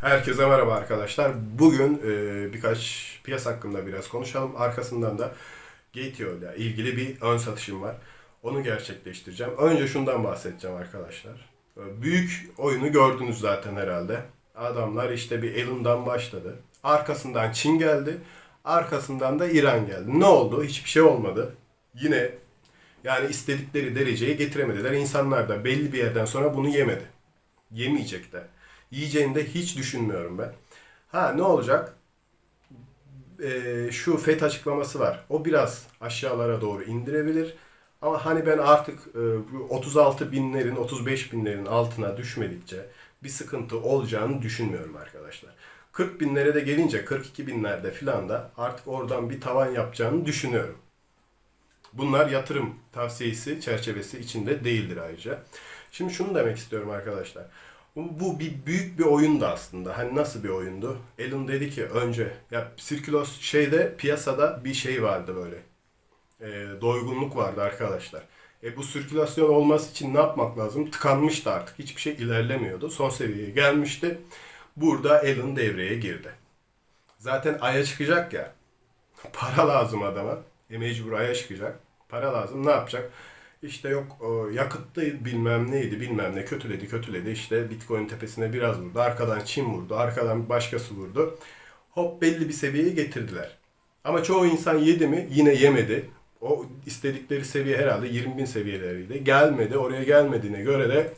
Herkese merhaba arkadaşlar. Bugün e, birkaç piyasa hakkında biraz konuşalım. Arkasından da Gateo ile ilgili bir ön satışım var. Onu gerçekleştireceğim. Önce şundan bahsedeceğim arkadaşlar. E, Büyük oyunu gördünüz zaten herhalde. Adamlar işte bir Elon'dan başladı. Arkasından Çin geldi. Arkasından da İran geldi. Ne oldu? Hiçbir şey olmadı. Yine yani istedikleri dereceye getiremediler. İnsanlar da belli bir yerden sonra bunu yemedi. Yemeyecek de. Yiyeceğini de hiç düşünmüyorum ben. Ha ne olacak? Ee, şu FED açıklaması var. O biraz aşağılara doğru indirebilir. Ama hani ben artık e, bu 36 binlerin, 35 binlerin altına düşmedikçe bir sıkıntı olacağını düşünmüyorum arkadaşlar. 40 binlere de gelince 42 binlerde filan da artık oradan bir tavan yapacağını düşünüyorum. Bunlar yatırım tavsiyesi çerçevesi içinde değildir ayrıca. Şimdi şunu demek istiyorum arkadaşlar. Bu, bir büyük bir oyundu aslında. Hani nasıl bir oyundu? Elon dedi ki önce ya sirkülos şeyde piyasada bir şey vardı böyle. E, doygunluk vardı arkadaşlar. E bu sirkülasyon olması için ne yapmak lazım? Tıkanmıştı artık. Hiçbir şey ilerlemiyordu. Son seviyeye gelmişti. Burada Elon devreye girdi. Zaten Ay'a çıkacak ya. Para lazım adama. E mecbur Ay'a çıkacak. Para lazım. Ne yapacak? İşte yok o yakıttı bilmem neydi bilmem ne kötüledi kötüledi işte Bitcoin tepesine biraz vurdu. Arkadan Çin vurdu. Arkadan başkası vurdu. Hop belli bir seviyeye getirdiler. Ama çoğu insan yedi mi yine yemedi. O istedikleri seviye herhalde 20 bin seviyeleriydi. Gelmedi. Oraya gelmediğine göre de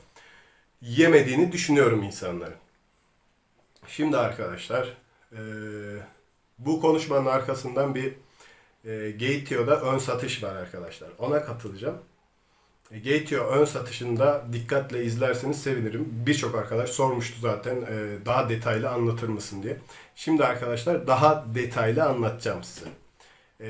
yemediğini düşünüyorum insanların. Şimdi arkadaşlar eee, bu konuşmanın arkasından bir e, Gateo'da ön satış var arkadaşlar. Ona katılacağım. E, Gateo ön satışında dikkatle izlerseniz sevinirim. Birçok arkadaş sormuştu zaten e, daha detaylı anlatır mısın diye. Şimdi arkadaşlar daha detaylı anlatacağım size. E,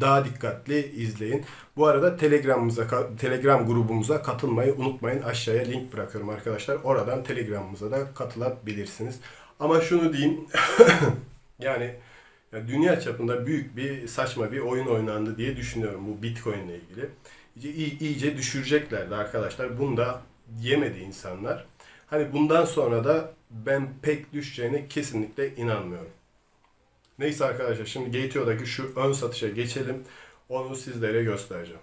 daha dikkatli izleyin. Bu arada Telegram'ımıza Telegram grubumuza katılmayı unutmayın. Aşağıya link bırakıyorum arkadaşlar. Oradan Telegram'ımıza da katılabilirsiniz. Ama şunu diyeyim. yani ya dünya çapında büyük bir saçma bir oyun oynandı diye düşünüyorum bu Bitcoin ile ilgili. İyice, iy- iyice düşüreceklerdi arkadaşlar. Bunu da yemedi insanlar. Hani bundan sonra da ben pek düşeceğine kesinlikle inanmıyorum. Neyse arkadaşlar şimdi Gateo'daki şu ön satışa geçelim. Onu sizlere göstereceğim.